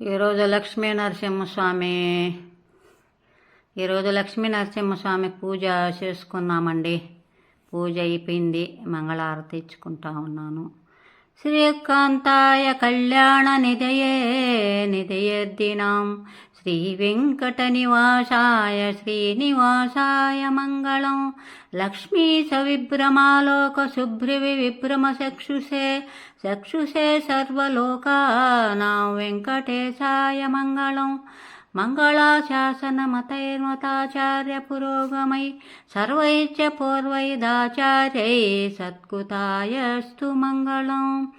ఈరోజు లక్ష్మీ నరసింహస్వామి ఈరోజు లక్ష్మీ నరసింహస్వామి పూజ చేసుకున్నామండి. పూజ అయిపోయింది. మంగళారతి ఇచ్చుకుంటా ఉన్నాను. శ్రీకాంతాయ కళ్యాణ నిధయే నిధయర్దినాం శ్రీ నివాసాయ శ్రీనివాసాయ మంగళం. లక్ష్మీ సవిభ్రమాలోక శుభ్రివి విభ్రమ చక్షుషే చక్షుషే సర్వలోకానాం వెంకటేశాయ మంగళం. మంగళాశాసనమతైర్మతాచార్య పురోగమై సర్వైశ్చ పూర్వైదాచార్యై సత్కృతాయస్తు మంగళం.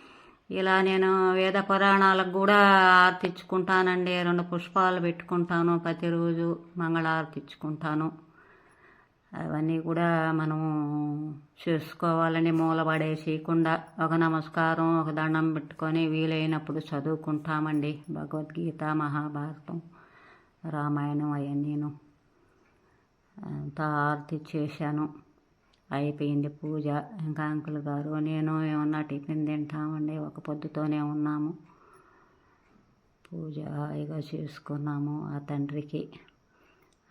ఇలా నేను వేద పురాణాలకు కూడా ఆర్తిచ్చుకుంటానండి రెండు పుష్పాలు పెట్టుకుంటాను ప్రతిరోజు మంగళారతిచ్చుకుంటాను అవన్నీ కూడా మనము చూసుకోవాలని మూలపడేసేయకుండా ఒక నమస్కారం ఒక దండం పెట్టుకొని వీలైనప్పుడు చదువుకుంటామండి. భగవద్గీత మహాభారతం. రామాయణం అవన్నీను అంతా ఆరతి చేశాను. అయిపోయింది పూజ. ఇంకా అంకుల్ గారు నేను ఏమన్నా టిఫిన్ తింటామండి ఒక పొద్దుతోనే ఉన్నాము. పూజ హాయిగా చేసుకున్నాము ఆ తండ్రికి.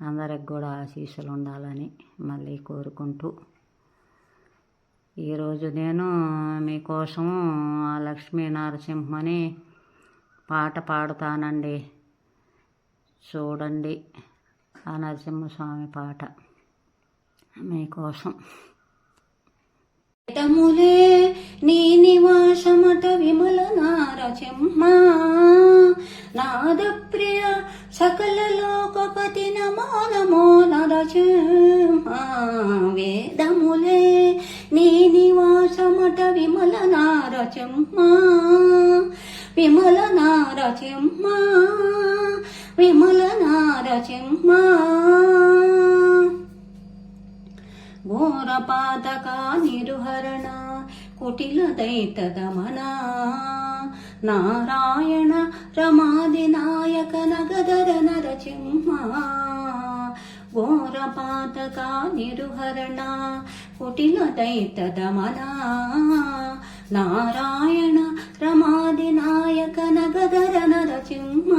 అందరికి కూడా ఆశీస్సులు ఉండాలని మళ్ళీ కోరుకుంటూ. ఈరోజు నేను మీకోసం ఆ లక్ష్మీ నరసింహని పాట పాడుతానండి. చూడండి ఆ నరసింహస్వామి పాట మీకోసం. తములే నీ నివాసమట విమల నారసింహ నాద ప్రియ సకల లోకపతి నమో నమో నరసింహ వేదములే నీ నివాసమట విమల నారసింహ విమల నారసింహ విమల నారచెమ్మ ఘోరపాతక నిరుహరణ కుటిల దైత దమన. నారాయణ రమాదినాయక నగదర నరసింహ ఘోరపాతక నిరుహరణ కుటిల దైత దమన. నారాయణ రమాదినాయక నగదర నరసింహ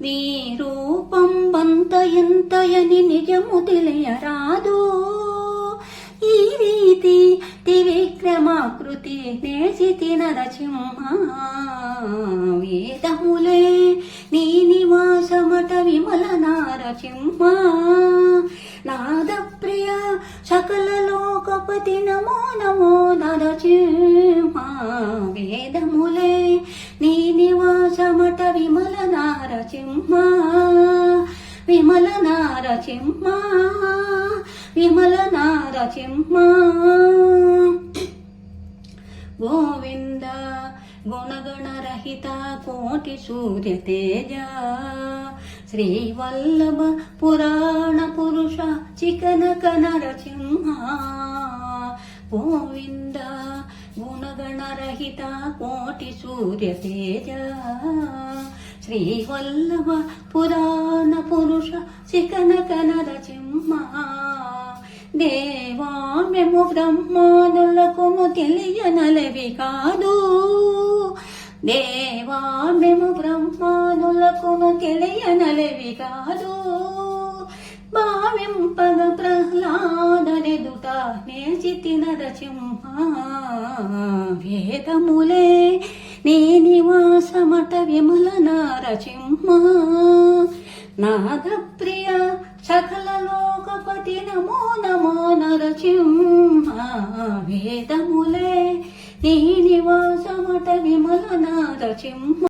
నీ రూపం వంత ఎంతయని నిజము తెలియరాదు. ఈ రీతి త్రివిక్రమాకృతి నేసితి నరసింహ వేదములే నీ నివాసమట విమల నారసింహ. నాదప్రియ సకల లోకపతి నమో నమో నరసింహ. వేదములే నీ నివాస నారసింహ విమల నారసింహ విమల నారసింహ గోవింద గుణగణరహిత కోటి సూర్య తేజ శ్రీవల్లభ పురాణ పురుష చికనక నరసింహ గోవింద గుణగణరహిత కోటి సూర్య తేజ శ్రీవల్లభ పురాణ పురుష చికనక చిమ్మ. దేవా మేము బ్రహ్మానులకు తెలియనలవి కాదు. దేవా మేము బ్రహ్మానులకు తెలియనలవి కాదు. భావింపగ ప్రహ్లాదరెదుట నేచితి నరసింహ వేదములే నీ సమట విమల నరసింహ నాగప్రియ సకల లోకపతి నమో నమో నరసింహ వేదములే నీ నివాసమట విమల నారసింహ